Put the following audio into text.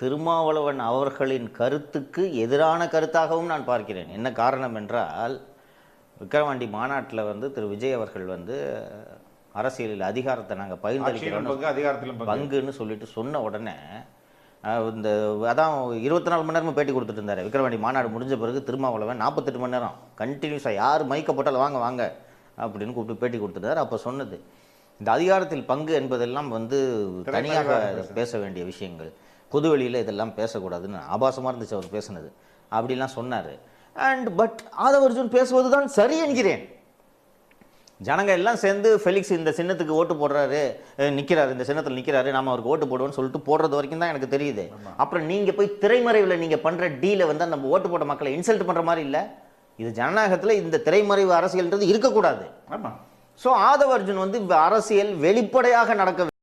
திருமாவளவன் அவர்களின் கருத்துக்கு எதிரான கருத்தாகவும் நான் பார்க்கிறேன். என்ன காரணம் என்றால் விக்கிரவாண்டி மாநாட்டில் வந்து திரு விஜய் அவர்கள் வந்து அரசியலில் அதிகாரத்தை நாங்கள் பகிர்ந்தளிக்கிறோம் பங்கு பங்குன்னு சொல்லிட்டு சொன்ன உடனே இந்த அதான் இருபத்தி நாலு மணி நேரமும் பேட்டி கொடுத்துட்டு இருந்தாரு. விக்கிரவாண்டி மாநாடு முடிஞ்ச பிறகு திருமாவளவன் நாற்பத்தெட்டு மணி நேரம் கண்டினியூஸாக யார் மைக்க போட்டாலும் வாங்க வாங்க அப்படின்னு கூப்பிட்டு பேட்டி கொடுத்துட்டாரு அப்போ சொன்னது இந்த அதிகாரத்தில் பங்கு என்பதெல்லாம் வந்து தனியாக பேச வேண்டிய விஷயங்கள். பொதுவெளியில் இதெல்லாம் பேசக்கூடாதுன்னு ஆபாசமாக இருந்துச்சு அவர் பேசுனது. அப்படிலாம் சொன்னார். அண்ட் பட் ஆதவர்ஜுன் பேசுவது தான் சரி என்கிறேன். ஜனங்க எல்லாம் சேர்ந்து ஃபெலிக்ஸ் இந்த சின்னத்துக்கு ஓட்டு போடுறாரு அஹ் நிக்கிறாரு இந்த சின்னத்தில் நிக்கிறாரு நாம அவருக்கு ஓட்டு போடுவோம்னு சொல்லிட்டு போடுறது வரைக்கும் தான் எனக்கு தெரியுது. அப்புறம் நீங்க போய் திரைமறைவில் நீங்க பண்ற டீலை வந்து அந்த ஓட்டு போட்ட மக்களை இன்சல்ட் பண்ற மாதிரி இல்ல. இது ஜனநாயகத்துல இந்த திரைமறைவு அரசியல்ன்றது இருக்கக்கூடாது. ஸோ ஆதவ அர்ஜுன் வந்து அரசியல் வெளிப்படையாக நடக்க